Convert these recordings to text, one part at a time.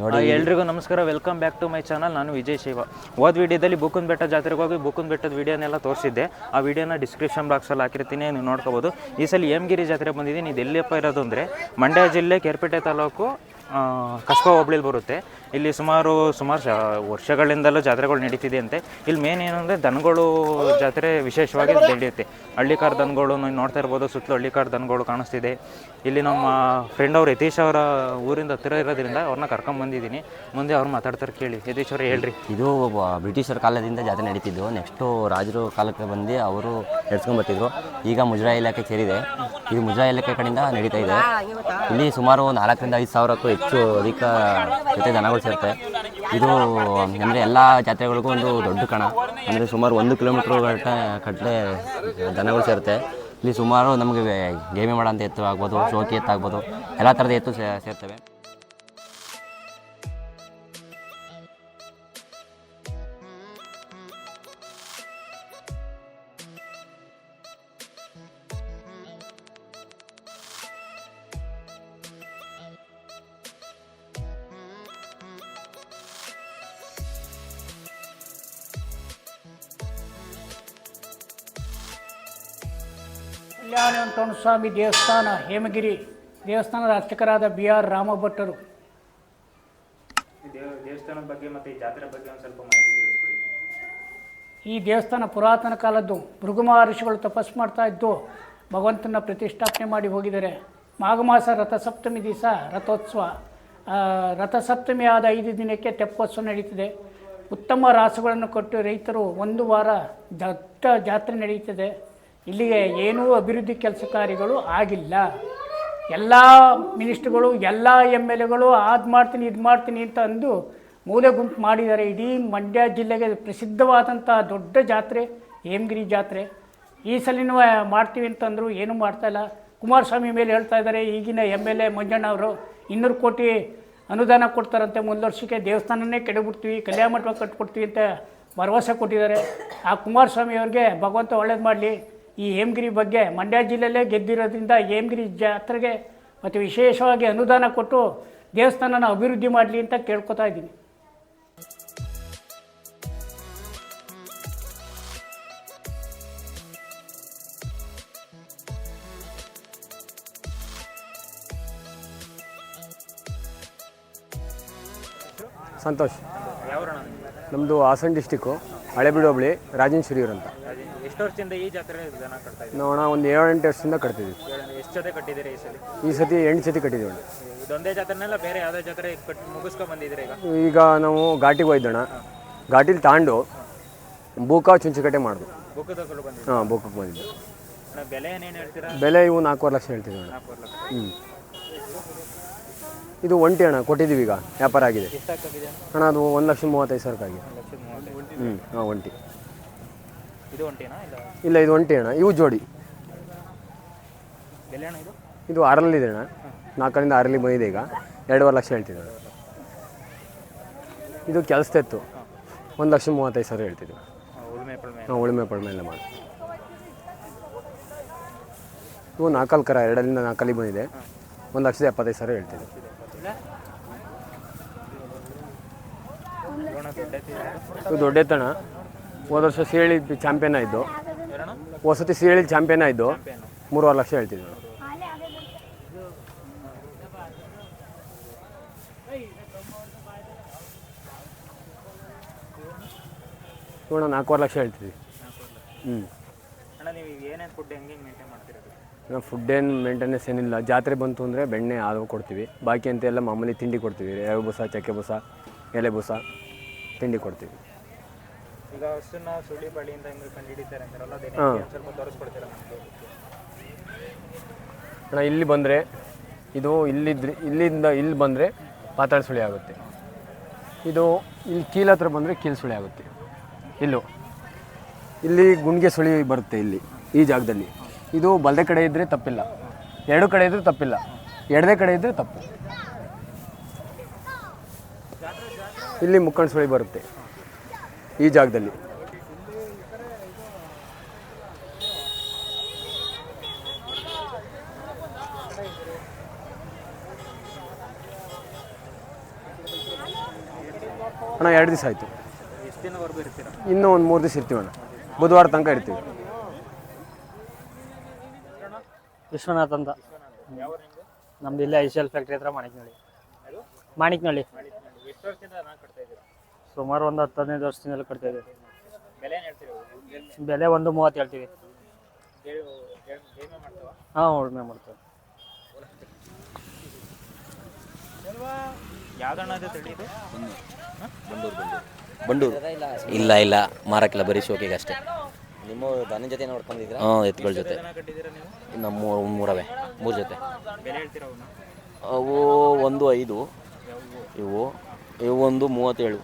ನೋಡಿ ಎಲ್ರಿಗೂ ನಮಸ್ಕಾರ. Welcome back to my channel ನಾನು ವಿಜಯ್ ಶಿವ. ಹೋದ ವಿಡಿಯೋದಲ್ಲಿ ಬುಕ್ಕನ್ ಬೆಟ್ಟ ಜಾತ್ರೆಗೆ ಹೋಗಿ ಬುಕ್ಕನ್ ಬೆಟ್ಟದ ವಿಡಿಯೋನೆಲ್ಲ ತೋರಿಸಿದ್ದೆ. ಆ ವಿಡಿಯೋನ ಡಿಸ್ಕ್ರಿಪ್ಷನ್ ಬಾಕ್ಸಲ್ಲಿ ಹಾಕಿರ್ತೀನಿ ನೀವು ನೋಡ್ಕೋಬೋದು. ಈ ಸಲ ಹೇಮಗಿರಿ ಜಾತ್ರೆ ಬಂದಿದ್ದೀನಿ. ಇದು ಎಲ್ಲಿಯಪ್ಪ ಇರೋದು ಅಂದರೆ ಮಂಡ್ಯ ಜಿಲ್ಲೆ ಕೆರ್ಪೇಟೆ ತಾಲೂಕು ಕಸ್ಬಾ ಹೋಬಳಿಲಿ ಬರುತ್ತೆ. ಇಲ್ಲಿ ಸುಮಾರು ಸುಮಾರು ಶಾ ವರ್ಷಗಳಿಂದಲೂ ಜಾತ್ರೆಗಳು ನಡೀತಿದೆ ಅಂತೆ ಇಲ್ಲಿ ಮೇನ್ ಏನಂದರೆ ದನಗಳು ಜಾತ್ರೆ ವಿಶೇಷವಾಗಿ ನಡೆಯುತ್ತೆ. ಹಳ್ಳಿಕಾರ್ ದನಗಳು ನೀವು ನೋಡ್ತಾ ಇರ್ಬೋದು ಸುತ್ತಲೂ ಹಳ್ಳಿಕಾರ್ ದನಗಳು ಕಾಣಿಸ್ತಿದೆ. ಇಲ್ಲಿ ನಮ್ಮ ಫ್ರೆಂಡ್ ಅವ್ರು ಯತೀಶ್ ಅವರ ಊರಿಂದ ಹತ್ತಿರ ಇರೋದ್ರಿಂದ ಅವ್ರನ್ನ ಕರ್ಕೊಂಬಂದಿದ್ದೀನಿ ಮುಂದೆ ಅವ್ರು ಮಾತಾಡ್ತಾರೆ ಕೇಳಿ. ಯತೀಶ್ ಅವ್ರು ಹೇಳ್ರಿ. ಇದು ಒಬ್ಬ ಬ್ರಿಟಿಷರ ಕಾಲದಿಂದ ಜಾತ್ರೆ ನಡೀತಿದ್ದು. ನೆಕ್ಸ್ಟು ರಾಜರು ಕಾಲಕ್ಕೆ ಬಂದು ಅವರು ನಡೆಸ್ಕೊಂಡ್ಬರ್ತಿದ್ರು ಈಗ ಮುಜರಾಯಿ ಇಲಾಖೆ ಸೇರಿದೆ. ಇದು ಮುಜರಾಯಿ ಇಲಾಖೆ ಕಡೆಯಿಂದ ನಡೀತಾ ಇದೆ. ಇಲ್ಲಿ ಸುಮಾರು ನಾಲ್ಕರಿಂದ ಐದು ಸಾವಿರಕ್ಕೂ ಹೆಚ್ಚು ಅಧಿಕ ಜೊತೆ ದನಗಳು ಸೇರುತ್ತೆ ಇದು ಅಂದರೆ ಎಲ್ಲ ಜಾತ್ರೆಗಳಿಗೂ ಒಂದು ದೊಡ್ಡ ಕಣ. ಅಂದರೆ ಸುಮಾರು ಒಂದು ಕಿಲೋಮೀಟ್ರ್ ಗಟ್ಟ ಕಟ್ಟಲೆ ದನಗಳು ಸೇರುತ್ತೆ. ಇಲ್ಲಿ ಸುಮಾರು ನಮಗೆ ಗೇಮಿ ಮಾಡೋಂಥ ಎತ್ತು ಆಗ್ಬೋದು, ಶೋಕಿ ಎತ್ತು ಆಗ್ಬೋದು, ಎಲ್ಲ ಥರದ ಎತ್ತು ಸೇರ್ತವೆ. ಕಲ್ಯಾಣ ಸ್ವಾಮಿ ದೇವಸ್ಥಾನ ಹೇಮಗಿರಿ ದೇವಸ್ಥಾನದ ಅರ್ಚಕರಾದ ಬಿ ಆರ್ ದೇವಸ್ಥಾನದ ಬಗ್ಗೆ ಮತ್ತು ಈ ಜಾತ್ರೆ ಬಗ್ಗೆ ಒಂದು ಸ್ವಲ್ಪ ಮಾಹಿತಿ ತಿಳಿಸ್ಕೊಡಿ. ಈ ದೇವಸ್ಥಾನ ಪುರಾತನ ಕಾಲದ್ದು ಭೃಗು ಮಹರ್ಷಿಗಳು ತಪಸ್ ಮಾಡ್ತಾ ಇದ್ದು ಭಗವಂತನ ಪ್ರತಿಷ್ಠಾಪನೆ ಮಾಡಿ ಹೋಗಿದ್ದಾರೆ. ಮಾಘಮಾಸ ರಥಸಪ್ತಮಿ ದಿವಸ ರಥೋತ್ಸವ. ರಥಸಪ್ತಮಿ ಆದ ಐದು ದಿನಕ್ಕೆ ತೆಪ್ಪೋತ್ಸವ ನಡೀತದೆ. ಉತ್ತಮ ರಾಸುಗಳನ್ನು ಕೊಟ್ಟು ರೈತರು ಒಂದು ವಾರ ದಟ್ಟ ಜಾತ್ರೆ ನಡೀತದೆ. ಇಲ್ಲಿಗೆ ಏನೂ ಅಭಿವೃದ್ಧಿ ಕೆಲಸ ಕಾರ್ಯಗಳು ಆಗಿಲ್ಲ. ಎಲ್ಲ ಮಿನಿಸ್ಟ್ರುಗಳು, ಎಲ್ಲ ಎಂ ಎಲ್ ಎಗಳು ಅದು ಮಾಡ್ತೀನಿ, ಇದು ಮಾಡ್ತೀನಿ ಅಂತ ಅಂದು ಮೂಲೆ ಗುಂಪು ಮಾಡಿದ್ದಾರೆ. ಇಡೀ ಮಂಡ್ಯ ಜಿಲ್ಲೆಗೆ ಪ್ರಸಿದ್ಧವಾದಂಥ ದೊಡ್ಡ ಜಾತ್ರೆ, ಹೇಮಗಿರಿ ಜಾತ್ರೆ. ಈ ಸಲಿನೂ ಮಾಡ್ತೀವಿ ಅಂತಂದರು ಏನೂ ಮಾಡ್ತಾಯಿಲ್ಲ ಕುಮಾರಸ್ವಾಮಿ ಮೇಲೆ ಹೇಳ್ತಾ ಇದ್ದಾರೆ, ಈಗಿನ ಎಂ ಎಲ್ ಎ ಮಂಜಣ್ಣ ಅವರು ಇನ್ನೂರು ಕೋಟಿ ಅನುದಾನ ಕೊಡ್ತಾರಂತೆ, ಮುಂದೆ ವರ್ಷಕ್ಕೆ ದೇವಸ್ಥಾನನೇ ಕೆಡಬಿಡ್ತೀವಿ, ಕಲ್ಯಾಣ ಮಂಟಪ ಕಟ್ಕೊಡ್ತೀವಿ ಅಂತ ಭರವಸೆ ಕೊಟ್ಟಿದ್ದಾರೆ. ಆ ಕುಮಾರಸ್ವಾಮಿ ಅವ್ರಿಗೆ ಭಗವಂತ ಒಳ್ಳೇದು ಮಾಡಲಿ. ಈ ಹೇಮಗಿರಿ ಬಗ್ಗೆ ಮಂಡ್ಯ ಜಿಲ್ಲೆಯಲ್ಲೇ ಗೆದ್ದಿರೋದ್ರಿಂದ ಹೇಮಗಿರಿ ಜಾತ್ರೆಗೆ ಮತ್ತು ವಿಶೇಷವಾಗಿ ಅನುದಾನ ಕೊಟ್ಟು ದೇವಸ್ಥಾನನ ಅಭಿವೃದ್ಧಿ ಮಾಡಲಿ ಅಂತ ಕೇಳ್ಕೊತಾ ಇದ್ದೀನಿ. ಸಂತೋಷ್. ನಮ್ಮದು ಹಾಸನ ಡಿಸ್ಟಿಕ್ಕು ಹಳೆಬೀಡು ಹೋಬಳಿ ರಾಜೇಶ್ವರಿಯವ್ರು ಅಂತ ಎಷ್ಟು ವರ್ಷದಿಂದ ಈ ಜಾತ್ರೆ ದನ ಕಟ್ತಾ ಇದ್ದೀವಿ ನಾವು ಒಂದು ಏಳು ಎಂಟು ವರ್ಷದಿಂದ ಕಟ್ತಿದ್ವಿ ಎಷ್ಟು ಜೊತೆ ಕಟ್ಟಿದ್ದೀರಿ ಈ ಸಲ? ಈ ಸತಿ ಎಂಟು ಸತಿ ಕಟ್ಟಿದ್ದೀವಿ ಇದೊಂದೇ ಜಾತ್ರೆನೆಲ್ಲ ಬೇರೆ ಯಾವುದೇ ಜಾತ್ರೆ ಕಟ್ ಮುಗಿಸ್ಕೊಂಡ್ ಬಂದಿದ್ದೀರಿ ಈಗ? ಈಗ ನಾವು ಘಾಟಿಗೆ ಹೋಯ್ದಣ ಘಾಟಿಲಿ ತಾಂಡು ಬೂಕ ಚುಂಚುಕಟ್ಟೆ ಮಾಡಿದ್ವಿ ಬುಕ್ ಹಾಂ ಬೂಕಕ್ಕೆ ಬಂದಿದ್ದೆ. ಬೆಲೆ ಏನೇನು ಹೇಳ್ತೀರಾ? ಬೆಲೆ ಇವು ನಾಲ್ಕೂವರೆ ಲಕ್ಷ ನಾಲ್ಕೂವರೆ ಲಕ್ಷ. ಹ್ಞೂ ಇದು ಒಂಟಿ ಅಣ್ಣ ಕೊಟ್ಟಿದ್ದೀವಿ ಈಗ ವ್ಯಾಪಾರ ಆಗಿದೆ. ಹಣ ಅಣ್ಣ ಅದು ಒಂದು ಲಕ್ಷ ಮೂವತ್ತೈದು ಸಾವಿರಕ್ಕಾಗಿ ಹ್ಞೂ ಹಾಂ ಒಂಟಿ. ಇಲ್ಲ? ಇದು ಒಂಟಿ ಅಣ್ಣ ಇವು ಜೋಡಿ. ಇದು? ಆರಲ್ಲಿ ಆರಲ್ಲಿದೆ ಅಣ್ಣ ನಾಲ್ಕರಿಂದ ಆರಲ್ಲಿ ಬಂದಿದೆ ಈಗ ಎರಡೂವರೆ ಲಕ್ಷ ಹೇಳ್ತಿದ್ದೆ ಇದು ಕೆಲಸದಿತ್ತು ಒಂದು ಲಕ್ಷ ಮೂವತ್ತೈದು ಸಾವಿರ ಹೇಳ್ತಿದ್ವಿ ಹಾಂ ಉಳುಮೆ ಪಡ್ಮೆ ಉಳುಮೆ ಪಳುಮೆ ಎಲ್ಲ ಮಾಡಿ. ಇವು ನಾಲ್ಕಲ್ಲಿ ಕರ ಎರಡರಿಂದ ನಾಲ್ಕಲ್ಲಿ ಬಂದಿದೆ ಒಂದು ಲಕ್ಷದ ಎಪ್ಪತ್ತೈದು ಸಾವಿರ ಹೇಳ್ತಿದ್ದೆ ದುಡ್ಡು ಐತಿದೆ. ಇವು ದೊಡ್ಡ ಎತ್ತಣ. ಹೋದ ವರ್ಷ ಸೇಳಿ ಚಾಂಪಿಯನ್ ಆಯಿತು. ವಸತಿ ಸಿ ಸಿಹಳಿ ಚಾಂಪಿಯನ್ ಆಯಿತು. ಮೂರುವರೆ ಲಕ್ಷ ಹೇಳ್ತಿದ್ವಿ ನೋಡೋಣ, ನಾಲ್ಕೂವರೆ ಲಕ್ಷ ಹೇಳ್ತಿದ್ವಿ. ಹ್ಞೂ ನೀವು ಏನೇನು ಫುಡ್ ಏನು ಮೇಂಟೆನೆನ್ಸ್ ಏನಿಲ್ಲ. ಜಾತ್ರೆ ಬಂತು ಅಂದರೆ ಬೆಣ್ಣೆ ಹಾಲು ಕೊಡ್ತೀವಿ. ಬಾಕಿ ಅಂತ ಎಲ್ಲ ಮಾಮೂಲಿ ತಿಂಡಿ ಕೊಡ್ತೀವಿ. ರವೆ ಬೂಸ ಚಕ್ಕೆ ಬೂಸ ಎಲೆ ಬೂಸ ತಿಂಡಿ ಕೊಡ್ತೀವಿ. ಈಗ ಹಸುನ ಸುಳಿ ಬಳಿಯಿಂದ ಹೆಂಗೆ ಕಂಡು ಹಿಡಿತಾರೆ ಅಂತಾರಲ್ಲ ಅದೇನು ಹಾಂ. ಒಂದ್ ಸ್ವಲ್ಪ ತೋರಿಸ್ಕೊಡ್ತೀರಾ ಅಣ್ಣ ಇಲ್ಲಿ ಬಂದರೆ ಇದು ಇಲ್ಲಿದ್ರೆ ಇಲ್ಲಿಂದ ಇಲ್ಲಿ ಬಂದರೆ ಪಾತಾಳ ಸುಳಿ ಆಗುತ್ತೆ. ಇದು ಇಲ್ಲಿ ಕೀಲ್ ಹತ್ರ ಬಂದರೆ ಕೀಲ್ ಸುಳಿ ಆಗುತ್ತೆ. ಇಲ್ಲೂ. ಇಲ್ಲಿ ಗುಂಡಿಗೆ ಸುಳಿ ಬರುತ್ತೆ ಇಲ್ಲಿ ಈ ಜಾಗದಲ್ಲಿ. ಇದು ಬಲದೆ ಕಡೆ ಇದ್ದರೆ ತಪ್ಪಿಲ್ಲ. ಎರಡು ಕಡೆ ಇದ್ದರೆ ತಪ್ಪಿಲ್ಲ. ಎರಡೇ ಕಡೆ ಇದ್ದರೆ ತಪ್ಪು. ಇಲ್ಲಿ ಮುಕ್ಕಣ ಸುಳಿ ಬರುತ್ತೆ. ಈ ಜಾಗದಲ್ಲಿ. ಅಣ್ಣ ಎರಡು ದಿವಸ ಆಯಿತು. ಇನ್ನೂ ಒಂದು ಮೂರು ದಿವಸ ಇರ್ತೀವಿ ಅಣ್ಣ ಬುಧವಾರ ತನಕ ಇರ್ತೀವಿ. ವಿಶ್ವನಾಥ್ ಅಂತ. ನಮ್ದು ಇಲ್ಲೇ ಐ ಸಿ ಎಲ್ ಫ್ಯಾಕ್ಟ್ರಿ ಹತ್ರ ಮಾಣಿಕ್ನಳ್ಳಿ. ಮಾಣಿಕ್ನಳ್ಳಿ. ಸುಮಾರು ಒಂದು ಹತ್ತು ಹದಿನೈದು ವರ್ಷದಿಂದಲೂ ಕಟ್ತಾ ಇದ್ದೀವಿ. ಬೆಲೆ ಒಂದು ಮೂವತ್ತು ಹೇಳ್ತೀವಿ. ಹಾಂ, ಉಳ್ಮೆ ಮಾಡ್ತೀವಿ. ಬಂಡೂರು ಇಲ್ಲ ಇಲ್ಲ. ಮಾರಕ್ಕಿಲ್ಲ, ಬರೀ ಶೋಕಿಗೆ ಅಷ್ಟೇ ನಿಮ್ಮ ದನ ಜೊತೆ ನೋಡ್ಕೊಂಡಿದ್ರ ಹಾಂ ಎತ್ತುಗಳ ಜೊತೆ. ನಮ್ಮ ಮೂರು ಮೂರವೆ ಮೂರು ಜೊತೆ. ಬೆಲೆ ಹೇಳ್ತೀರಾ ಅವನ್ನ? ಅವು ಒಂದು ಐದು ಇವು ಇವು ಒಂದು ಮೂವತ್ತೇಳು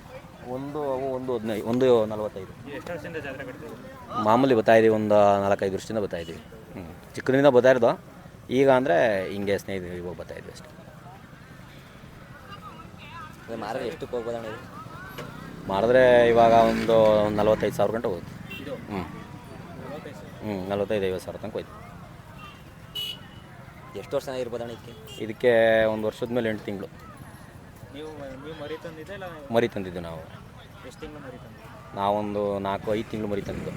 ಒಂದು ಅವು ಒಂದು ಹದಿನೈದು ಒಂದು ನಲವತ್ತೈದು. ಎಷ್ಟು ವರ್ಷದಿಂದ ಜಾತ್ರೆ ಕಟ್ತಾ ಮಾಮೂಲಿ ಬರ್ತಾ ಇದೀವಿ ಒಂದು ನಾಲ್ಕೈದು ವರ್ಷದಿಂದ ಬರ್ತಾ ಇದ್ದೀವಿ ಹ್ಞೂ ಚಿಕ್ಕದಿಂದ ಬರ್ತಾ ಇರೋದು. ಈಗ ಅಂದರೆ ಹಿಂಗೆ ಸ್ನೇಹಿತರು ಇವಾಗ ಬರ್ತಾ ಇದ್ವಿ ಅಷ್ಟೇ. ಮಾರಿದ್ರೆ ಎಷ್ಟಕ್ಕೆ ಹೋಗ್ಬೋದಣ್ಣ ಇದು? ಮಾಡಿದ್ರೆ ಇವಾಗ ಒಂದು ನಲ್ವತ್ತೈದು ಸಾವಿರ ಗಂಟೆ ಹೋಗುತ್ತೆ. ಹ್ಞೂ ಹ್ಞೂ ನಲ್ವತ್ತೈದು ಐವತ್ತು ಸಾವಿರ ತನಕ ಹೋಯ್ತು. ಎಷ್ಟು ವರ್ಷ ಇರ್ಬೋದಣ್ಣ ಇದಕ್ಕೆ? ಇದಕ್ಕೆ ಒಂದು ವರ್ಷದ ಮೇಲೆ ಎಂಟು ತಿಂಗಳು. ನೀವು ನೀವು ಮರಿ ತಂದಿದ್ದೆ ಇಲ್ಲ ಮರಿ ತಂದಿದ್ದು ನಾವು. ಎಷ್ಟು ತಿಂಗಳು ಮರಿ ತಂದಿದ್ದೆ? ನಾವೊಂದು ನಾಲ್ಕು ಐದು ತಿಂಗಳು ಮರಿ ತಂದಿದ್ದು.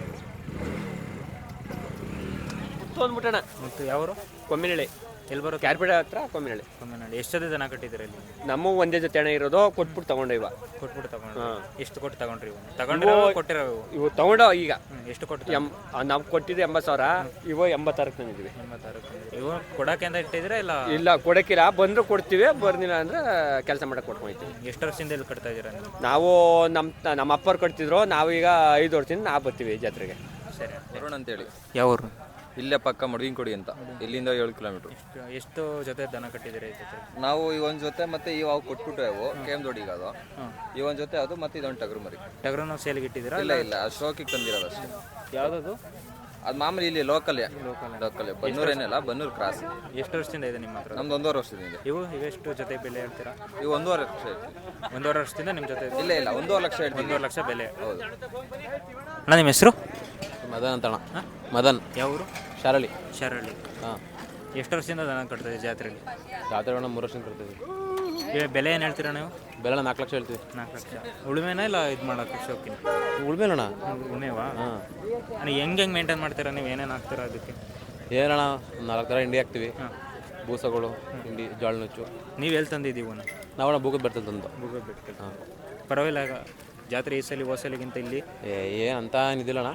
ಅಂದ್ಬಿಟ್ಟಣ ಮತ್ತು ಯಾವರು? ಕೊಮ್ಮಿನಳ್ಳಿ. ಎಲ್ಲಿ ಬರೋ ಕ್ಯಾರ್ಪೇಟೆ ಹತ್ರ ಕೊಮ್ಮಿನಳ್ಳಿ ಕಮ್ಮಿ ಎಷ್ಟು ಜೊತೆ ದನ ಕಟ್ಟಿದ್ದೀರಾ ಇಲ್ಲಿ? ನಮ್ಮ ಒಂದೇ ಜೊತೆ ಹಣ ಇರೋದು ಕೊಟ್ಬಿಟ್ಟು ತಗೊಂಡೆ ಇವ. ಕೊಟ್ಬಿಟ್ಟು ತಗೊಂಡ್ರಿ. ಎಷ್ಟು ಕೊಟ್ಟು ತಗೊಂಡ್ರಿ ಇವು? ತಗೊಂಡ್ರಿ ಕೊಟ್ಟಿರೋ ಇವು? ಇವು ತಗೊಂಡು ಈಗ? ಹ್ಮ್, ಎಷ್ಟು ಕೊಟ್ಟು ಎಂ ನಾವು ಕೊಟ್ಟಿದ್ದು ಎಂಬತ್ತು ಸಾವಿರ ಇವು ಎಂಬತ್ತಾರಕ್ಕೆ ತಂದಿದ್ದೀವಿ. ಎಂಬತ್ತಾರು ಇವು ಕೊಡಕ್ಕೆ ಅಂತ ಇಟ್ಟಿದ್ದೀರಾ ಇಲ್ಲ? ಇಲ್ಲ ಕೊಡಕ್ಕಿಲ್ಲ. ಬಂದರೂ ಕೊಡ್ತೀವಿ ಬರ್ಲಿಲ್ಲ ಅಂದ್ರೆ ಕೆಲಸ ಮಾಡಕ್ಕೆ ಕೊಟ್ಕೊಯ್ತೀವಿ ಎಷ್ಟು ವರ್ಷದಿಂದ ಇಲ್ಲಿ ಕಟ್ತಾ ಇದ್ದೀರಾ ನೀವು? ನಾವು ನಮ್ಮ ನಮ್ಮ ಅಪ್ಪರು ಕಟ್ತಿದ್ರು. ನಾವೀಗ ಈಗ ಐದು ವರ್ಷದಿಂದ ನಾ ಬರ್ತೀವಿ ಜಾತ್ರೆಗೆ. ಸರಿ. ವರುಣ್ ಅಂತೇಳಿ. ಯಾವ ಊರು ಇಲ್ಲೇ ಪಕ್ಕ ಮಡವಿನಕೊಡಿ ಅಂತ. ಇಲ್ಲಿಂದ ಏಳು ಕಿಲೋಮೀಟರ್. ಎಷ್ಟು ಎಷ್ಟು ಜೊತೆ ದನ ಕಟ್ಟಿದ್ರೆ ಈ ಜೊತೆ? ನಾವು ಈ ಒಂದ್ ಜೊತೆ ಮತ್ತೆ ಈ ಅವು ಕೊಟ್ಬಿಟ್ಟು ಅವು ಕೇಮ್ ದೊಡ್ಡಿಗೆ ಅದು. ಈ ಒಂದ್ ಜೊತೆ ಅದು ಮತ್ತೆ ಇದೊಂದು ಟಗರು ಮರಿ. ಟಗರನ್ನು ಸೇಲ್ಗೆ ಇಟ್ಟಿದ್ದೀರಾ ಇಲ್ಲ ಇಲ್ಲ ಶೋಕಿಗೆ ತಂದಿರೋದು ಅಷ್ಟೇ. ಯಾವುದದು? ಅದು ಮಾಮೂಲಿ ಇಲ್ಲಿ ಲೋಕಲ್ ಲೋಕಲ್ ಬನ್ನೂರ್ ಏನಿಲ್ಲ ಬನ್ನೂರ್ ಕ್ರಾಸ್ ಎಷ್ಟು ವರ್ಷದಿಂದ ಇದೆ ನಿಮ್ಮ ಹತ್ರ? ನಮ್ದು ಒಂದೂವರೆ ವರ್ಷದಿಂದ ಇದೆ. ಇವು ಇವೆಷ್ಟು ಜೊತೆ ಬೆಲೆ ಹೇಳ್ತೀರಾ? ಇವು ಒಂದೂವರೆ ಲಕ್ಷ ಹೇಳ್ತೀವಿ. ಒಂದೂವರೆ ವರ್ಷದಿಂದ ನಿಮ್ಮ ಜೊತೆ ಇದೆ? ಇಲ್ಲ ಇಲ್ಲ ಒಂದೂವರೆ ಲಕ್ಷ ಹೇಳ್ತೀವಿ. ಒಂದೂವರೆ ಲಕ್ಷ ಬೆಲೆ. ಹೌದು. ಅಣ್ಣ ನಿಮ್ಮ ಹೆಸರು? ಮದನ್ ಅಂತಣ ಮದನ್. ಯಾವ ಊರು ಶಾರಳಿ? ಶರಳಿ. ಹಾಂ. ಎಷ್ಟು ವರ್ಷದಿಂದ ದನ ಕಟ್ತಾ ಇದೆ ಜಾತ್ರೆಯಲ್ಲಿ? ಜಾತ್ರೆ ಮೂರು ವರ್ಷದಿಂದ ಕೊಡ್ತೀವಿ ಬೆಲೆ ಏನು ಹೇಳ್ತೀರಾ ನೀವು? ಬೆಲೆ ನಾಲ್ಕು ಲಕ್ಷ ಹೇಳ್ತೀವಿ. ನಾಲ್ಕು ಲಕ್ಷ. ಉಳುಮೆನ ಇಲ್ಲ ಇದು ಮಾಡೋಕ್ಕೆ ಶೋಕಿನ? ಉಳ್ಮೇಲಣ್ಣ ಉಳುಮೆವಾ? ಅಣ್ಣ ಹೆಂಗೆ ಹೆಂಗೆ ಮೇಂಟೈನ್ ಮಾಡ್ತೀರಾ ನೀವು? ಏನೇನು ಹಾಕ್ತೀರಾ ಅದಕ್ಕೆ? ಏನಣ್ಣ ನಾಲ್ಕು ಥರ ಹಿಂಡಿ ಹಾಕ್ತೀವಿ. ಹಾಂ. ಬೂಸಗಳು ಹಿಂಡಿ ಜೋಳ ನುಚ್ಚು ನೀವು ಎಲ್ಲಿ ತಂದಿದ್ದೀವಿ ನಾವು ಬೂಗದ್ ಬರ್ತದೆ ತಂದು. ಗೂಗಲ್ ಹಾಂ. ಪರವಾಗಿಲ್ಲ ಜಾತ್ರೆ ಈ ಸಲ ಹೋಸಲಿಗಿಂತ ಇಲ್ಲಿ? ಏ ಅಂತ ಏನಿದಿಲ್ಲಣ್ಣ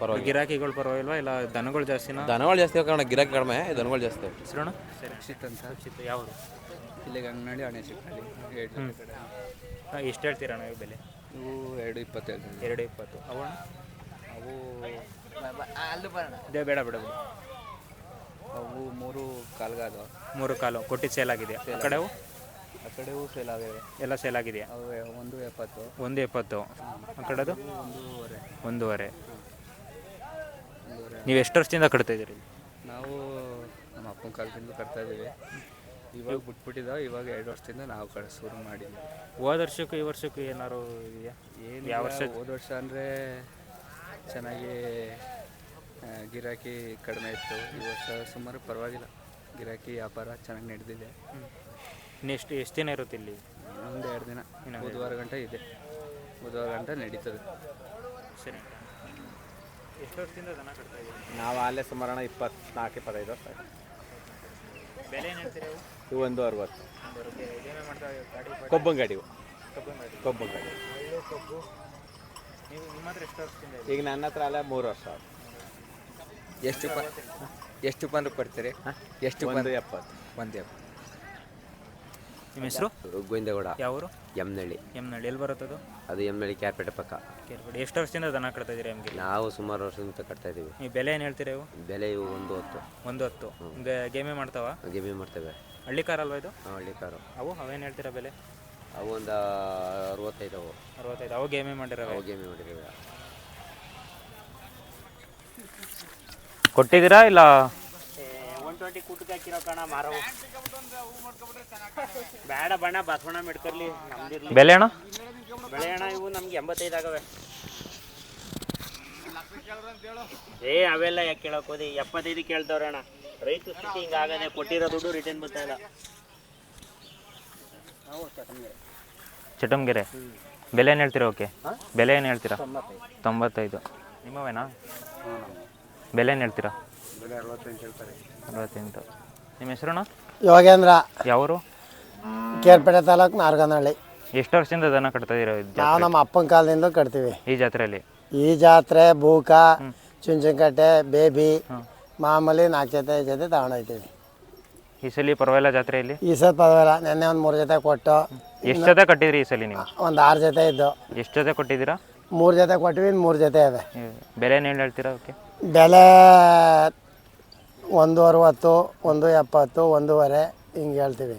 ಪರವಾಗಿ ಗಿರಾಕಿಗಳು ಪರವಾಗಿಲ್ವಾ? ಇಲ್ಲ ದನಗಳು ಜಾಸ್ತಿನಾ? ದನಗಳು ಜಾಸ್ತಿ ಕಾರಣ ಗಿರಾಕಿ ಕಡಿಮೆ ದನಗಳು ಜಾಸ್ತಿ ಹೆಸರೋಣ ಸರಿ ಅಕ್ಷಿತ್ ಅಂತ. ಅಕ್ಷಿತ್ ಯಾವುದು? ಇಲ್ಲಿಗೆ ಅಂಗನಡಿ ಹಣೆ ಸಿಕ್ಕಲ್ಲಿ ಹಾಂ ಎಷ್ಟು ಹೇಳ್ತೀರಾ ಇವು ಬೆಲೆ? ಇವು ಎರಡು ಇಪ್ಪತ್ತೈದು. ಎರಡು ಇಪ್ಪತ್ತು. ಅವಣ ಅವು ಇದೇ ಬೇಡ ಬೇಡ ಬಿಡು. ಅವು ಮೂರು ಕಾಲ್ಗಾದ ಮೂರು ಕಾಲು. ಕೊಟ್ಟಿ ಸೇಲ್ ಆಗಿದೆ ಆ ಕಡೆ ಅವು? ಆ ಕಡೆವು ಸೇಲ್ ಆಗಿವೆ ಎಲ್ಲ ಸೇಲ್ ಆಗಿದೆಯಾ? ಅವು ಒಂದು ಎಪ್ಪತ್ತು. ಒಂದು ಎಪ್ಪತ್ತು. ಆ ಕಡೆದು? ಒಂದೂವರೆ. ನೀವು ಎಷ್ಟು ವರ್ಷದಿಂದ ಕಟ್ತಾ ಇದ್ದೀರಿ? ನಾವು ನಮ್ಮ ಅಪ್ಪನ ಕಾಲದಿಂದ ಕಟ್ತಾ ಇದ್ದೀವಿ. ಇವಾಗ ಬಿಟ್ಬಿಟ್ಟಿದ್ದಾವೆ ಇವಾಗ ಎರಡು ವರ್ಷದಿಂದ ನಾವು ಕಡೆ ಶುರು ಮಾಡಿದ್ವಿ. ಹೋದ ವರ್ಷಕ್ಕೂ ಈ ವರ್ಷಕ್ಕೂ ಏನಾರು ಇದೆಯಾ? ಏನು ಯಾವ ವರ್ಷ? ಹೋದ ವರ್ಷ ಅಂದರೆ ಚೆನ್ನಾಗಿ ಆ, ಗಿರಾಕಿ ಕಡಿಮೆ ಇತ್ತು. ಈ ವರ್ಷ ಸುಮಾರು ಪರವಾಗಿಲ್ಲ. ಗಿರಾಕಿ ವ್ಯಾಪಾರ ಚೆನ್ನಾಗಿ ನಡೆದಿದೆ. ನೆಕ್ಸ್ಟ್ ಎಷ್ಟು ದಿನ ಇರುತ್ತೆ ಇಲ್ಲಿ? ಒಂದು ಎರಡು ದಿನ. ಇನ್ನು ಬುಧವಾರ ಗಂಟೆ ಇದೆ. ಬುಧವಾರ ಗಂಟೆ ನಡೀತದೆ. ಸರಿ. ಎಷ್ಟು ವರ್ಷದಿಂದ ದನ ಕಟ್ತಾ ಇದ್ದೀವಿ ನಾವು ಅಲ್ಲೇ ಸುಮಾರು ಇಪ್ಪತ್ನಾಲ್ಕು ಇಪ್ಪತ್ತೈದು ವರ್ಷ ಬೆಲೆ ಏನು ಹೇಳ್ತೀರಿ ಅವು? ಇವು ಒಂದು ಅರವತ್ತು. ಏನೇನು ಮಾಡ್ತಾ ಗಾಡಿ ಕೊಬ್ಬಂಗಾಡಿ ಇವು. ಕಬ್ಬಂಗಾಡಿ. ಕೊಬ್ಬಂಗಾಡಿ. ಕಬ್ಬು. ನೀವು ನಿಮ್ಮ ಹತ್ರ ಎಷ್ಟು ವರ್ಷದಿಂದ ಇದೆ ಈಗ ನನ್ನ ಹತ್ರ ಅಲ್ಲ ಮೂರು ವರ್ಷ ಎಷ್ಟು ಪ ಎಷ್ಟು ಪಂದ್ರ ಕೊಡ್ತೀರಿ? ಎಷ್ಟು ಒಂದು ಎಪ್ಪತ್ತು. ಒಂದು ಎಪ್ಪತ್ತು. ನಿಮ್ಮ ಹೆಸರು? ಗೋವಿಂದಗೌಡ. ಯಾವ ಎಮ್ನಳ್ಳಿ ಎಮ್ನಳ್ಳಿ ಎಲ್ಲಿ ಬರುತ್ತದು ಅದು? ಎಮ್ನಳ್ಳಿ ಕ್ಯಾರ್ಪೇಟೆ ಪಕ್ಕ. ಕೇರ್ಪೇಟೆ ಎಷ್ಟು ವರ್ಷದಿಂದ ದನ ಕಟ್ತಾ ಇದ್ದೀರಿ ಎಮ್ಗೆ ನಾವು ಸುಮಾರು ವರ್ಷದಿಂದ ಕಟ್ತಾ ಇದ್ದೀವಿ. ನೀವು ಬೆಲೆ ಏನು ಹೇಳ್ತೀರಾ ಇವು? ಬೆಲೆ ಇವು ಒಂದು ಹೊತ್ತು. ಒಂದು ಹೊತ್ತು. ಗೇಮೇ ಗೇಮೆ ಮಾಡ್ತಾವ? ಗೇಮೇ ಮಾಡ್ತೇವೆ. ಹಳ್ಳಿ ಕಾರ್ ಅಲ್ವಾ ಇದು? ಹಳ್ಳಿ ಕಾರು. ಅವು ಅವೇನು ಹೇಳ್ತೀರಾ ಬೆಲೆ? ಅವು ಒಂದು ಅರವತ್ತೈದು ಅವು. ಅರವತ್ತೈದು. ಅವು ಗೇಮೇ ಮಾಡಿರೋ ಅವು ಗೇಮೇ ಮಾಡಿರೋ ಕೊಟ್ಟಿದ್ದೀರಾ ಇಲ್ಲ ಟ್ವೆಂಟಿ ಕೂಟಕ್ಕೆ ಹಾಕಿರೋ ಕಣ ಮಾರವು ಬೇಡ ಬಣ್ಣ ಬಸವಣ್ಣ ಮಿಡ್ಕರ್ಲಿ ನಮ್ದಿರ್ಲಿ ಬೆಲೆ ಅಣ್ಣ? ಬೆಳೆ ಅಣ್ಣ ಇವು ನಮ್ಗೆ ಎಂಬತ್ತೈದು ಆಗವೆ. ಏ ಅವೆಲ್ಲ ಯಾಕೆ ಕೇಳಕ್ ಹೋದಿ? ಎಪ್ಪತ್ತೈದು ಕೇಳ್ತವ್ರೆ ಅಣ್ಣ. ರೈತ ಸ್ಥಿತಿ ಹಿಂಗಾಗದೆ ಕೊಟ್ಟಿರೋ ದುಡ್ಡು ರಿಟರ್ನ್ ಬರ್ತಾ ಇಲ್ಲ. ಚಟಂಗೆರೆ ಬೆಲೆ ಏನು ಹೇಳ್ತೀರಾ ಓಕೆ? ಬೆಲೆ ಏನು ಹೇಳ್ತೀರಾ? ತೊಂಬತ್ತೈದು. ನಿಮ್ಮವೇನಾ? ಬೆಲೆ ಏನು ಹೇಳ್ತೀರಾ? ಅರವತ್ತೆಂಟು ನಿಮ್ಮ ಹೆಸರುಣ್ಣ ಯೋಗೇಂದ್ರ. ಯಾವರು? ಕೇರ್ಪೇಟೆ ತಾಲೂಕು ನಾರ್ಗನಹಳ್ಳಿ. ಎಷ್ಟು ವರ್ಷದಿಂದ ದನ ಕಟ್ತಾ ಇದೀರ ಈ ನಾವು ನಮ್ಮ ಅಪ್ಪನ ಕಾಲದಿಂದ ಕಟ್ತೀವಿ. ಈ ಜಾತ್ರೆಯಲ್ಲಿ? ಈ ಜಾತ್ರೆ ಬೂಕ ಚುಂಚನಕಟ್ಟೆ ಬೇಬಿ ಮಾಮೂಲಿ ನಾಲ್ಕು ಜೊತೆ ಐದು ಜೊತೆ ತಗೊಂಡೋಗ್ತೀವಿ ಈ ಸಲ ಪರವಾಗಿಲ್ಲ ಜಾತ್ರೆಯಲ್ಲಿ? ಈ ಸಲ ಪರವಾಗಿಲ್ಲ. ನೆನ್ನೆ ಒಂದು ಮೂರು ಜೊತೆ ಕೊಟ್ಟು ಎಷ್ಟು ಜೊತೆ ಕಟ್ಟಿದ್ರಿ ಈ ಸಲ ನೀವು? ಒಂದು ಆರು ಜೊತೆ ಇದ್ದು. ಎಷ್ಟು ಜೊತೆ ಕೊಟ್ಟಿದ್ದೀರಾ? ಮೂರು ಜೊತೆ ಕೊಟ್ಟಿವಿ ಇನ್ನು ಮೂರು ಜೊತೆ ಇದೆ. ಈ ಬೆಲೆ ಏನು ಹೇಳ್ತೀರಾ ಓಕೆ ಬೆಲೆ ಒಂದು ಅರವತ್ತು ಒಂದು ಎಪ್ಪತ್ತು ಒಂದೂವರೆ ಹಿಂಗೆ ಹೇಳ್ತೀವಿ.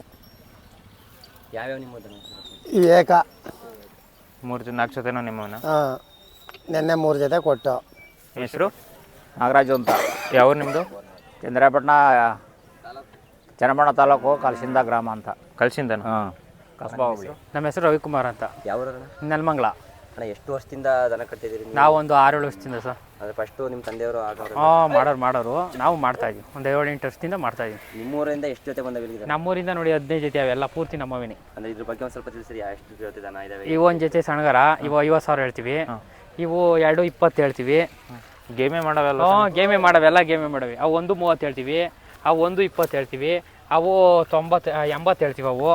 ಯಾವ್ಯಾವ ನಿಮ್ಮ ಏಕ. ಮೂರು ಜೊತೆ ನಾಲ್ಕು ಜೊತೆನೋ ನಿಮ್ಮವನ? ಹಾಂ ನಿನ್ನೆ ಮೂರು ಜೊತೆ ಕೊಟ್ಟು. ಹೆಸರು? ನಾಗರಾಜು ಅಂತ. ಯಾವ ನಿಮ್ಮದು? ಚಂದ್ರಾಪಟ್ಟಣ ಚನ್ನಪಟ್ಟಣ ತಾಲೂಕು ಕಲಸಿಂದ ಗ್ರಾಮ ಅಂತ. ಕಲ್ಸಿಂದನ? ಹಾಂ. ಕಸಬಾ ನಮ್ಮ ಹೆಸರು ರವಿಕುಮಾರ್ ಅಂತ. ಯಾವ ನೆಲಮಂಗ್ಲ. ಅಣ್ಣ ಎಷ್ಟು ವರ್ಷದಿಂದ ದನ ಕಟ್ಟಿದ್ದೀರಿ ನೀವು? ನಾವು ಒಂದು ಆರೇಳು ವರ್ಷದಿಂದ ಸರ್. ಅಂದ್ರೆ ಫಸ್ಟು ನಿಮ್ಮ ತಂದೆಯವರು ಆಗೋರು ಹಾಂ ಮಾಡೋರು ಮಾಡೋರು. ನಾವು ಮಾಡ್ತಾ ಇದೀವಿ ಒಂದು ಏಳು ಎಂಟು ವರ್ಷದಿಂದ ಮಾಡ್ತಾ ಇದೀವಿ ನಿಮ್ಮೂರಿಂದ ಎಷ್ಟು ಜೊತೆ ಬಂದವೆ ಇಲ್ಲಿಗೆ? ನಮ್ಮೂರಿಂದ ನೋಡಿ ಹದಿನೈದು ಜೊತೆ ಅವೆಲ್ಲ ಪೂರ್ತಿ ನಮ್ಮವೇನೆ ಅಂದ್ರೆ ಇದ್ರ ಬಗ್ಗೆ ಒಂದು ಸ್ವಲ್ಪ ತಿಳಿಸಿರಿ ಎಷ್ಟು ಜೊತೆ ದನ ಇದಾವೆ? ಇವು ಒಂದು ಜೊತೆ ಸಣ್ಣಗರ ಇವು ಐವತ್ತು ಸಾವಿರ ಹೇಳ್ತೀವಿ. ಇವು ಎರಡು ಇಪ್ಪತ್ತು ಹೇಳ್ತೀವಿ. ಗೇಮೇ ಮಾಡವೆಲ್ಲ ಹ್ಞೂ ಗೇಮೇ ಮಾಡವೆಲ್ಲ ಗೇಮೇ ಮಾಡವೆ. ಅವು ಒಂದು ಮೂವತ್ತು ಹೇಳ್ತೀವಿ ಅವು ಒಂದು ಇಪ್ಪತ್ತು ಹೇಳ್ತೀವಿ ಅವು ತೊಂಬತ್ತು ಎಂಬತ್ತು ಹೇಳ್ತೀವಿ ಅವು.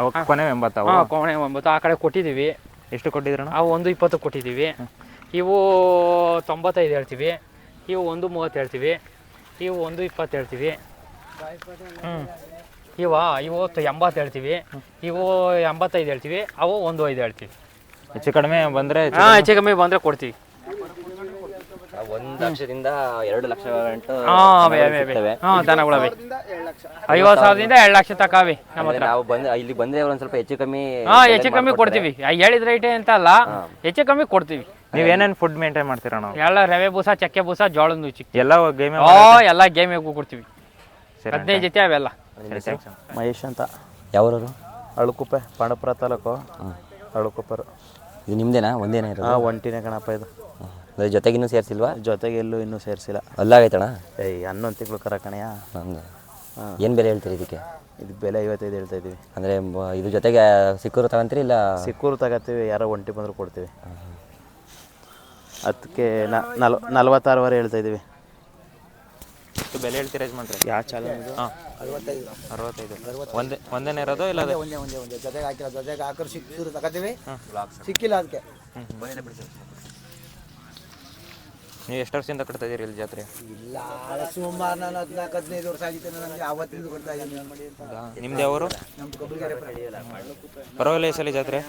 ಅವು ಕೊನೆ ಎಂಬತ್ತಾವು ಕೊನೆ ಒಂಬತ್ತು ಆ ಕಡೆ ಕೊಟ್ಟಿದ್ದೀವಿ. ಎಷ್ಟು ಕೊಟ್ಟಿದ್ರಣ್ಣ? ಅವು ಒಂದು ಇಪ್ಪತ್ತು ಕೊಟ್ಟಿದ್ದೀವಿ. ಇವು ತೊಂಬತ್ತೈದು ಹೇಳ್ತೀವಿ ಇವು ಒಂದು ಮೂವತ್ತು ಹೇಳ್ತೀವಿ ಇವು ಒಂದು ಇಪ್ಪತ್ತು ಹೇಳ್ತೀವಿ ಹ್ಞೂ ಇವ ಇವು ಎಂಬತ್ತು ಹೇಳ್ತೀವಿ ಇವು ಎಂಬತ್ತೈದು ಹೇಳ್ತೀವಿ ಅವು ಒಂದು ಐದು ಹೇಳ್ತೀವಿ ಹೆಚ್ಚು ಕಡಿಮೆ ಬಂದರೆ ಹಾಂ ಹೆಚ್ಚು ಕಮ್ಮಿ ಬಂದರೆ ಕೊಡ್ತೀವಿ ಒಂದು ಲಕ್ಷದಿಂದ ಎರಡು ಲಕ್ಷ ಗಂಟು ದನಗಳವೆ ಐವತ್ತು ಸಾವಿರದಿಂದ ಎರಡು ಲಕ್ಷ ತಕಾವಿ ಅವೆ ನಮ್ಮ ಹತ್ರ ನಾವು ಬಂದು ಇಲ್ಲಿ ಬಂದ್ರೆ ಒಂದು ಸ್ವಲ್ಪ ಹೆಚ್ಚು ಕಮ್ಮಿ ಹಾಂ ಹೆಚ್ಚು ಕಮ್ಮಿ ಕೊಡ್ತೀವಿ ಹೇಳಿದ ರೈಟೇ ಅಂತ ಅಲ್ಲ ಹೆಚ್ಚು ಕಮ್ಮಿ ಕೊಡ್ತೀವಿ ನೀವು ಏನೇನ್ ಫುಡ್ ಮೇಂಟೈನ್ ಮಾಡ್ತೀರಾ ನಾವು? ಎಲ್ಲ ರವೆ ಬೂಸ ಚಕ್ಕೆ ಬೂಸ ಜೋಳದ ನುಚ್ಚಿ. ಎಲ್ಲ ಗೇಮ್ ಓ ಎಲ್ಲ ಗೇಮಿಗೂ ಕೊಡ್ತೀವಿ. ಸರಿ ಹದಿನೈದು ಜೊತೆ ಅವೆಲ್ಲ. ಮಹೇಶ್ ಅಂತ. ಯಾವ್ರವರು? ಅಳುಕುಪ್ಪೆ ಪಾಂಡಪುರ ತಾಲೂಕು. ಅಳುಕುಪ್ಪರು. ಇದು ನಿಮ್ದೇನಾ? ಒಂದೇನೇ ಇರೋದು? ಹಾಂ ಒಂಟಿನೇ ಕಣಪ್ಪ ಇದು. ಅದ್ರ ಜೊತೆಗೆ ಇನ್ನೂ ಸೇರ್ಸಿಲ್ವಾ? ಜೊತೆಗೆ ಎಲ್ಲೂ ಇನ್ನೂ ಸೇರಿಸಿಲ್ಲ. ಅಲ್ಲಾಗೈತಣ ಏಯ್ ಹನ್ನೊಂದು ತಿಂಗಳು ಕರ ಕಣಯ್ಯ. ನಂದು ಏನು ಬೆಲೆ ಹೇಳ್ತೀರಿ ಇದಕ್ಕೆ? ಇದು ಬೆಲೆ ಐವತ್ತೈದು ಹೇಳ್ತಾ ಇದ್ದೀವಿ. ಅಂದ್ರೆ ಇದು ಇದ್ರ ಜೊತೆಗೆ ಸಿಕ್ಕೂರು ತಗೊಂತೀರಿ ಇಲ್ಲ? ಸಿಕ್ಕೂರು ತಗೋತೀವಿ ಯಾರೋ ಒಂಟಿ ಬಂದರೂ ಕೊಡ್ತೀವಿ. ಅದಕ್ಕೆ ನಲ್ ನಲ್ವತ್ತಾರುವರೆ ಹೇಳ್ತಾ ಇದ್ದೀವಿ. ಎಷ್ಟು ಬೆಲೆ ಹೇಳ್ತೀರಾ ಯಜಮಾನ್ರೆ? ಯಾವ ಚಾಲ ಹಾಂ. ಅರವತ್ತೈದು. ಒಂದೇ ಒಂದೇನೇ ಇರೋದು ಇಲ್ಲ ಅದೇ? ಒಂದೇ ಒಂದೇ ಒಂದೇ. ಜೊತೆಗೆ ಹಾಕಿಲ್ಲ ಜೊತೆಗೆ ಹಾಕಿದ್ರೆ ಸಿಕ್ಕಿದ್ರು ತಗೋತೀವಿ. ಸಿಕ್ಕಿಲ್ಲ ಅದಕ್ಕೆ. ನೀವು ಎಷ್ಟು ವರ್ಷದಿಂದ ಕಟ್ತಾ ಇದ್ದೀರಿ ಇಲ್ಲಿ ಜಾತ್ರೆ? ಇಲ್ಲ ಸುಮಾರು ನಾನು ಹದಿನಾಲ್ಕು ಹದಿನೈದು ವರ್ಷ ಆಗಿತ್ತು ನನಗೆ ಆವತ್ತಿಂದ ಕೊಡ್ತಾ ಇದ್ದೀನಿ. ನಿಮ್ದು ಯಾವರು? ನಮ್ಮ ಪರವಾಗಿಲ್ಲ ಈ ಸಲ ಜಾತ್ರೆ?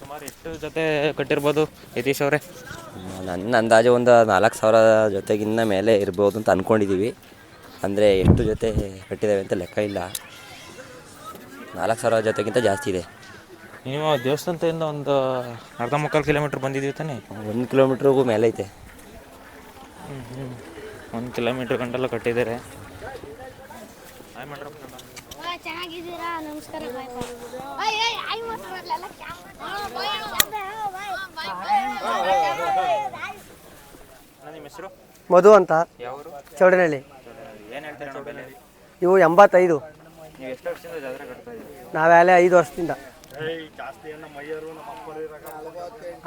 ಸುಮಾರು ಎಷ್ಟು ಜೊತೆ ಕಟ್ಟಿರ್ಬೋದು ಯತೀಶ್ ಅವರೇ? ನನ್ನ ಅಂದಾಜು ಒಂದು ನಾಲ್ಕು ಸಾವಿರ ಜೊತೆಗಿನ್ನ ಮೇಲೆ ಇರ್ಬೋದು ಅಂತ ಅಂದ್ಕೊಂಡಿದ್ದೀವಿ ಅಂದರೆ ಎಷ್ಟು ಜೊತೆ ಕಟ್ಟಿದ್ದಾವೆ ಅಂತ ಲೆಕ್ಕ ಇಲ್ಲ. ನಾಲ್ಕು ಸಾವಿರ ಜೊತೆಗಿಂತ ಜಾಸ್ತಿ ಇದೆ. ನೀವು ದೇವಸ್ಥಾನದಿಂದ ಒಂದು ಅರ್ಧ ಮುಕ್ಕಾಲು ಕಿಲೋಮೀಟ್ರ್ ಬಂದಿದ್ದೀವಿ ತಾನೇ? ಒಂದು ಕಿಲೋಮೀಟ್ರಿಗೂ ಮೇಲೆ ಐತೆ. ಒಂದು ಕಿಲೋಮೀಟ್ರ್ ಗಂಟೆಲ್ಲ ಕಟ್ಟಿದ್ದಾರೆ. ಚೆನ್ನಾಗಿದ್ದೀರಾ? ನಮಸ್ಕಾರ ನಿಮ್ಮ ಹೆಸರು? ಮಧು ಅಂತ. ಯಾವರು? ಚೌಡನಹಳ್ಳಿ. ಏನು ಹೇಳ್ತೀರಾ ಬೆಲೆ ಇವು ಎಂಬತ್ತೈದು. ನೀವು ಎಷ್ಟು ವರ್ಷದಿಂದ ಜಾತ್ರೆ ಕಟ್ತಾ ಇದ್ದೀರಿ? ನಾವ್ಯಾಲೆ ಐದು ವರ್ಷದಿಂದ.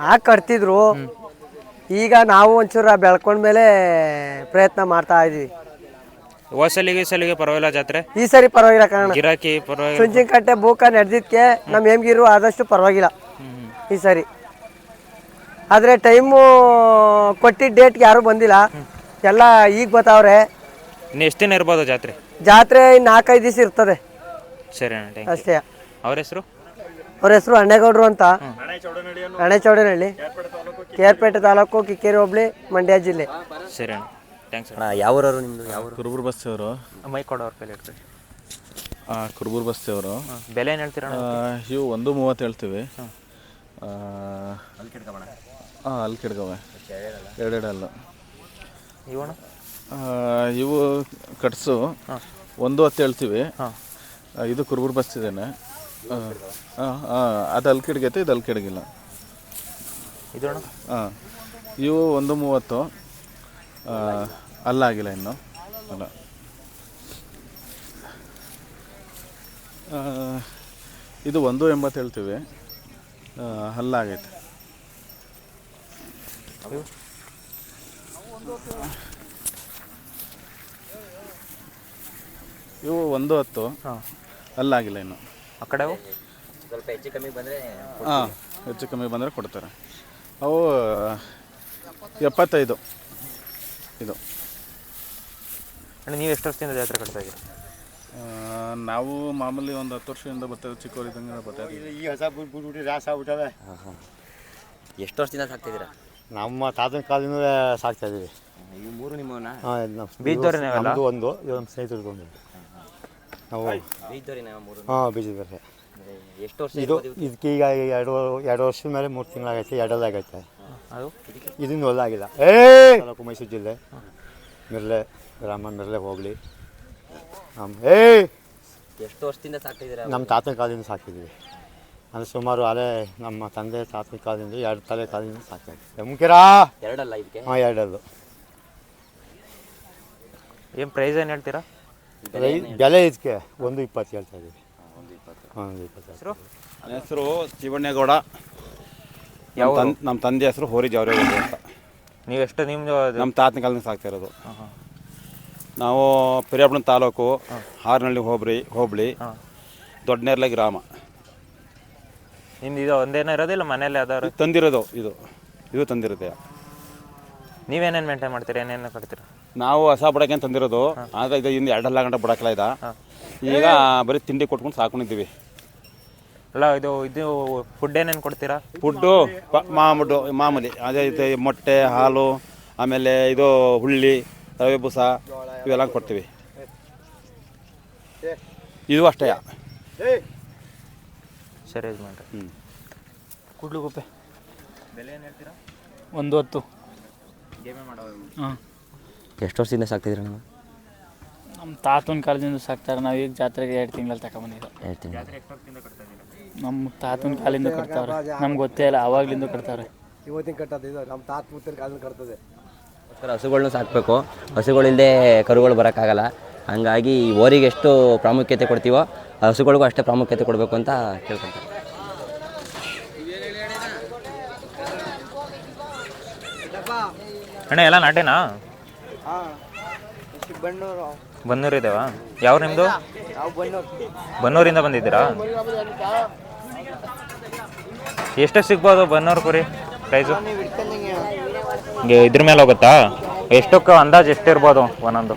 ಆ ಕಟ್ತಿದ್ರು. ಈಗ ನಾವು ಒಂಚೂರು ಬೆಳ್ಕೊಂಡ್ಮೇಲೆ ಪ್ರಯತ್ನ ಮಾಡ್ತಾ ಇದೀವಿ. ಹೋಸಲಿಗೆ ಸಲಿಗೆ ಪರವಾಗಿಲ್ಲ ಜಾತ್ರೆ. ಈ ಸರಿ ಪರವಾಗಿಲ್ಲ ಕಾರಣ ಗಿರಾಕಿ ಪರವಾಗಿಲ್ಲ. ಸುಂಚಿನಕಟ್ಟೆ ಬೂಕ ನಡೆದಿದ್ಕೆ ನಮ್ಮ ಹೆಮ್ಗಿರು ಆದಷ್ಟು ಪರವಾಗಿಲ್ಲ. ಈ ಸರಿ. ಆದರೆ ಟೈಮು ಕೊಟ್ಟಿದ್ದ ಡೇಟ್ಗೆ ಯಾರೂ ಬಂದಿಲ್ಲ. ಎಲ್ಲ ಈಗ ಬರ್ತಾವ್ರೆ ಇನ್ನು ಎಷ್ಟು ದಿನ ಇರ್ಬೋದು ಜಾತ್ರೆ? ಜಾತ್ರೆ ಇನ್ನು ನಾಲ್ಕೈದು ದಿವಸ ಇರ್ತದೆ. ಸರಿ ಅಣ್ಣ ಅಷ್ಟೇ. ಅವ್ರ ಹೆಸರು? ಅವ್ರ ಹೆಸರು ಅಣ್ಣೇಗೌಡರು ಅಂತ. ಅಣೆ ಚೌಡನಹಳ್ಳಿ ಕೇರ್ಪೇಟೆ ತಾಲೂಕು ಕಿಕ್ಕೇರಿ ಹೋಬಳಿ ಮಂಡ್ಯ ಜಿಲ್ಲೆ. ಸರಿ ಅಣ್ಣ. ಥ್ಯಾಂಕ್ಸ್ ಅಣ್ಣ ಯಾವೂರವರು ನಿಮ್ಮದು ಯಾವ ಕುರುಬೂರು ಬಸ್ತಿಯವರು. ಮೈ ಕೊಡೋರ್ ಕೈಲಿ ಇಟ್ಕೊಳ್ಳಿ ಕುರುಬೂರು ಬೆಲೆ ಏನು ಹೇಳ್ತೀರಾ ಅಣ್ಣ? ಇವು ಒಂದು ಮೂವತ್ತು ಹೇಳ್ತೀವಿ. ಹಾಂ. ಅಲ್ಲಿ ಕಿಡ್ಗವೆ ಎರಡೆರಡಲ್ಲ. ಇವಣ್ಣ ಇವು ಕಟ್ಸು. ಒಂದು ಹತ್ತು ಹೇಳ್ತೀವಿ. ಇದು ಇದು ಕುರುಬೂರು ಇದೇನೆ ಹಾಂ ಅದು ಅಲ್ಲಿ ಕಿಡ್ಗೈತೆ ಇದು ಅಲ್ಲಿ ಕಿಡ್ಗಿಲ್ಲ. ಇದು ಅಣ್ಣ ಹಾಂ ಇವು ಒಂದು ಮೂವತ್ತು. ಅಲ್ಲಾಗಿಲ್ಲ ಇನ್ನು. ಅಲ್ಲ. ಆ, ಇದು ಒಂದು ಎಂಬತ್ತು ಹೇಳ್ತೀವಿ. ಹಲ್ಲಾಗೈತೆ ಇವು ಒಂದು ಹತ್ತು. ಅಲ್ಲಾಗಿಲ್ಲ ಇನ್ನು. ಆ ಕಡೆ ಸ್ವಲ್ಪ ಹೆಚ್ಚು ಕಮ್ಮಿ ಬಂದರೆ ಹಾಂ ಹೆಚ್ಚು ಕಮ್ಮಿ ಬಂದರೆ ಕೊಡ್ತಾರೆ. ಅವು ಎಪ್ಪತ್ತೈದು. ಇದು. ಅಣ್ಣ ನೀವು ಎಷ್ಟು ವರ್ಷದಿಂದ ಜಾತ್ರೆ ಕಟ್ತಾ ಇದ್ದೀರಿ? ಆ, ನಾವು ಮಾಮೂಲಿ ಒಂದು ಹತ್ತು ವರ್ಷದಿಂದ ಬರ್ತಾ ಚಿಕ್ಕವರಿದ್ದಂಗೆ ಬರ್ತಾ ಇದ್ದೀವಿ. ಈ ಹೊಸ ಬಿಟ್ಬಿಟ್ಟು ರಾಸ ಆಗ್ಬಿಟ್ಟವೆ. ಹಾಂ ಹಾಂ. ಎಷ್ಟು ವರ್ಷದಿಂದ ಸಾಕ್ತಿದ್ದೀರಾ ನಮ್ಮ ತಾತನ ಕಾಲದಿಂದ ಸಾಕ್ತಾ ಇದೀವಿ ಈ ಮೂರು ನಿಮ್ಮವನ್ನ ಬೀಜದವ್ರೇ ನೀವೆಲ್ಲ? ಒಂದು ಒಂದು ಇದು ನಮ್ಮ ಸ್ನೇಹಿತರದ್ದು ಒಂದು. ನಾವು ಬೀಜದವ್ರಿ ನಾವು ಮೂರು? ಹಾಂ ಬೀಜದವ್ರೆ. ಎಷ್ಟು ವರ್ಷ ಇದು ಇದಕ್ಕೆ ಈಗ ಎರಡು ಎರಡು ವರ್ಷದ ಮೇಲೆ ಮೂರು ತಿಂಗಳಾಗೈತೆ ಎರಡಲ್ಲಾಗೈತೆ. ಅದು? ಇದನ್ನು ಹೊಲಾಗಿಲ್ಲ ಏ! ತಾಲೂಕು ಮೈಸೂರು ಜಿಲ್ಲೆ. ಮಿರ್ಲೆ ಗ್ರಾಮ ಮಿರ್ಲೆ ಹೋಗ್ಲಿ. ನಮ್ಮ ಏ! ಎಷ್ಟು ವರ್ಷದಿಂದ ಸಾಕ್ತಿದ್ದೀರಾ ನಮ್ಮ ತಾತನ ಕಾಲದಿಂದ ಸಾಕಿದ್ದೀವಿ ಅಂದರೆ ಸುಮಾರು ಅದೇ ನಮ್ಮ ತಂದೆ ತಾತನ ಕಾಲದಿಂದ ಎರಡು ತಲೆ ಕಾಲದಿಂದ ಸಾಕ್ತಾ ಎಮ್ಕಿರಾ ಎರಡಲ್ಲ ಇದಕ್ಕೆ? ಹಾಂ ಎರಡಲ್ಲು. ಏನು ಪ್ರೈಸ್ ಏನು ಹೇಳ್ತೀರಾ? ಬೆಲೆ ಇದಕ್ಕೆ ಒಂದು ಇಪ್ಪತ್ತು ಹೇಳ್ತಾ ಇದ್ದೀವಿ. ಒಂದು ಇಪ್ಪತ್ತು. ಹೆಸರು? ನನ್ನ ಹೆಸರು ಶಿವಣ್ಣೇಗೌಡ. ಯಾವ ನಮ್ಮ ತಂದೆ ಹೆಸರು ಹೋರಿ ಜವರೇಗೌಡ ಅಂತ. ನೀವು ಎಷ್ಟು ನಿಮ್ಮ ನಮ್ಮ ತಾತನ ಕಾಲದಿಂದ ಸಾಕ್ತಾ ಇರೋದು. ನಾವು ಪಿರಿಯಾಪುರ ತಾಲೂಕು ಹಾರನಹಳ್ಳಿ ಹೋಬ್ರಿ ಹೋಬಳಿ ದೊಡ್ಡನೇರ್ಲೆ ಗ್ರಾಮ. ನಿಮ್ದು ಇದು ಒಂದೇನೋ ಇರೋದಿಲ್ಲ ಮನೇಲಿ ಯಾವ್ದಾದ್ರು ತಂದಿರೋದು ಇದು. ಇದು ತಂದಿರುತ್ತೆ ನೀವೇನೇನು ಮೇಂಟೈನ್ ಮಾಡ್ತೀರಿ? ಏನೇನು ಕಟ್ತೀರಿ? ನಾವು ಹೊಸ ಬುಡಕ್ಕೆ ತಂದಿರೋದು. ಆದರೆ ಇದು ಇನ್ನು ಎರಡಲ್ಲ ಗಂಟೆ ಬುಡಕಲ್ಲ ಇದ. ಈಗ ಬರೀ ತಿಂಡಿ ಕೊಟ್ಕೊಂಡು ಸಾಕೊಂಡಿದ್ದೀವಿ. ಅಲ್ಲ ಇದು ಇದು ಫುಡ್ ಏನೇನು ಕೊಡ್ತೀರಾ? ಫುಡ್ಡು ಮಾಮೂಲು ಮಾಮೂಲಿ. ಅದೇ ರೀತಿ ಮೊಟ್ಟೆ ಹಾಲು ಆಮೇಲೆ ಇದು ಹುಳ್ಳಿ ರವೆ ಬೂಸ ಇವೆಲ್ಲ ಕೊಡ್ತೀವಿ. ಇದು ಅಷ್ಟೇ. ಸರಿ ಇದು ಮಾಡ್ರಿ ಹ್ಞೂ ಕುಡ್ಲುಗುಪ್ಪೆ ಬೆಲೆ ಏನು ಹೇಳ್ತೀರಾ? ಒಂದು ಹೊತ್ತು ಗೇಮೇ ಮಾಡೋ ಹಾಂ. ಎಷ್ಟು ವರ್ಷದಿಂದ ಸಾಕ್ತಿದ್ರಿ ನೀವು? ನಮ್ಮ ತಾತನ ಕಾಲದಿಂದ ಸಾಕ್ತಾರೆ. ನಾವು ಈಗ ಜಾತ್ರೆಗೆ ಎರಡು ತಿಂಗಳಲ್ಲಿ ಎರಡು ತಿಂಗಳು. ಜಾತ್ರೆ ಎಷ್ಟು ವರ್ಷದಿಂದ ಕಟ್ತಾ ಇದ್ದೀರಾ ನಮ್ಮ ತಾತನ ಕಾಲಿಂದ ಕಟ್ತಾವ್ರೆ. ನಮ್ಗೆ ಗೊತ್ತೇ ಇಲ್ಲ ಅವಾಗ್ಲಿಂದ ಕಟ್ತಾವ್ರೆ. ಇವತ್ತಿನ ಕಟ್ಟೋದು ಇದು ನಮ್ಮ ತಾತ ಮುತ್ತಿನ ಕಾಲಿಂದ ಕಟ್ತದೆ. ಅದಕ್ಕೋಸ್ಕರ ಹಸುಗಳ್ನ ಸಾಕಬೇಕು. ಹಸುಗಳಿಲ್ಲದೆ ಕರುಗಳು ಬರೋಕ್ಕಾಗಲ್ಲ. ಹಂಗಾಗಿ ಈ ಓರಿಗೆ ಎಷ್ಟು ಪ್ರಾಮುಖ್ಯತೆ ಕೊಡ್ತೀವೋ ಆ ಹಸುಗಳಿಗೂ ಅಷ್ಟೇ ಪ್ರಾಮುಖ್ಯತೆ ಕೊಡಬೇಕು ಅಂತ ಕೇಳ್ಕೊಂತಾರೆ ಅಣ್ಣ ಎಲ್ಲ ನಾಟೇನಾ? ಬಣ್ಣೂರು. ಬನ್ನೂರು ಇದಾವ. ಯಾವ ನಿಮ್ಮದು ಬನ್ನೂರಿಂದ ಬಂದಿದ್ದೀರಾ? ಎಷ್ಟು ಸಿಗ್ಬೋದು ಬನ್ನೂರು ಕುರಿ ಪ್ರೈಸು ಹಿಂಗೆ ಇದ್ರ ಮೇಲೆ ಹೋಗುತ್ತಾ? ಎಷ್ಟಕ್ಕೆ ಅಂದಾಜು ಎಷ್ಟಿರ್ಬೋದು ಒಂದೊಂದು?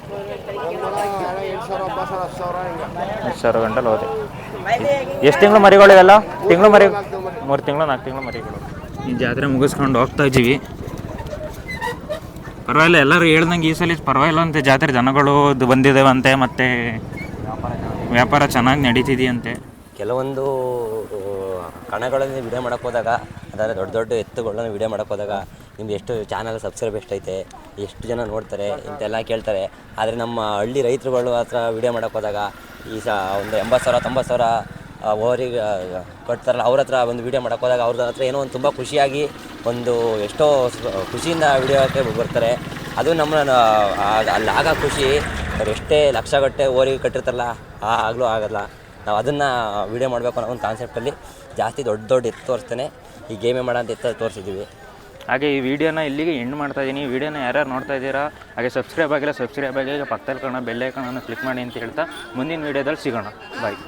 ಎಷ್ಟು ಸಾವಿರ ಗಂಟಲು ಹೋದೆ. ಎಷ್ಟು ತಿಂಗಳು ಮರಿಗಳು ಇವೆಲ್ಲ ತಿಂಗಳು ಮರಿ ಮೂರು ತಿಂಗಳು ನಾಲ್ಕು ತಿಂಗಳು ಮರಿಗಳು. ಈ ಜಾತ್ರೆ ಮುಗಿಸ್ಕೊಂಡು ಹೋಗ್ತಾ ಇದ್ದೀವಿ. ಪರವಾಗಿಲ್ಲ ಎಲ್ಲರೂ ಹೇಳ್ದಂಗೆ ಈ ಸಲ ಪರವಾಗಿಲ್ಲ ಅಂತೆ. ಜಾತ್ರೆ ಜನಗಳು ಬಂದಿದ್ದೇವಂತೆ ಬಂದಿದ್ದಾವಂತೆ ಮತ್ತು ವ್ಯಾಪಾರ ಚೆನ್ನಾಗಿ ನಡೀತಿದೆಯಂತೆ. ಕೆಲವೊಂದು ಕಣಗಳನ್ನು ವಿಡಿಯೋ ಮಾಡೋಕೆ ಹೋದಾಗ ಅದಾದರೆ ದೊಡ್ಡ ದೊಡ್ಡ ಎತ್ತುಗಳನ್ನ ವಿಡಿಯೋ ಮಾಡೋಕೆ ಹೋದಾಗ ನಿಮ್ದು ಎಷ್ಟು ಚಾನಲ್ ಸಬ್ಸ್ಕ್ರೈಬ್ ಎಷ್ಟೈತೆ, ಎಷ್ಟು ಜನ ನೋಡ್ತಾರೆ ಇಂತೆಲ್ಲ ಕೇಳ್ತಾರೆ. ಆದರೆ ನಮ್ಮ ಹಳ್ಳಿ ರೈತರುಗಳು ಹತ್ರ ವಿಡಿಯೋ ಮಾಡೋಕೆ ಹೋದಾಗ, ಈ ಸ ಒಂದು ಎಂಬತ್ತು ಸಾವಿರ, ತೊಂಬತ್ತು ಸಾವಿರ ಓವರಿಗೆ ಕೊಡ್ತಾರಲ್ಲ, ಅವ್ರ ಹತ್ರ ಒಂದು ವಿಡಿಯೋ ಮಾಡೋಕೆ ಹೋದಾಗ ಅವ್ರ ಹತ್ರ ಏನೋ ಒಂದು ತುಂಬ ಖುಷಿಯಾಗಿ ಒಂದು ಎಷ್ಟೋ ಖುಷಿಯಿಂದ ವಿಡಿಯೋಕ್ಕೆ ಬರ್ತಾರೆ. ಅದು ನಮ್ಮ ಅಲ್ಲಿ ಆಗ ಖುಷಿ, ಅವ್ರು ಎಷ್ಟೇ ಲಕ್ಷಗಟ್ಟೆ ಓರಿಗೆ ಕಟ್ಟಿರ್ತಾರಲ್ಲ ಆಗಲೂ ಆಗಲ್ಲ. ನಾವು ಅದನ್ನು ವಿಡಿಯೋ ಮಾಡಬೇಕು ಅನ್ನೋ ಒಂದು ಕಾನ್ಸೆಪ್ಟಲ್ಲಿ ಜಾಸ್ತಿ ದೊಡ್ಡ ದೊಡ್ಡ ಎತ್ತು ತೋರಿಸ್ತೇನೆ. ಈ ಗೇಮೇ ಮಾಡೋ ಅಂತ ಎತ್ತ ತೋರಿಸಿದ್ದೀವಿ ಹಾಗೆ ಈ ವಿಡಿಯೋನ ಇಲ್ಲಿಗೆ ಎಂಡ್ ಮಾಡ್ತಾ ಇದ್ದೀನಿ ಈ ವಿಡಿಯೋನ ಯಾರ್ಯಾರು ನೋಡ್ತಾ ಇದ್ದೀರಾ? ಹಾಗೆ ಸಬ್ಸ್ಕ್ರೈಬ್ ಆಗಿಲ್ಲ ಸಬ್ಸ್ಕ್ರೈಬ್ ಆಗಿ ಪಕ್ಕದಲ್ಲಿ ಕಾಣೋ ಬೆಲ್ಲೈಕನನ್ನು ಕ್ಲಿಕ್ ಮಾಡಿ ಅಂತ ಹೇಳ್ತಾ ಮುಂದಿನ ವಿಡಿಯೋದಲ್ಲಿ ಸಿಗೋಣ. ಬಾಯ್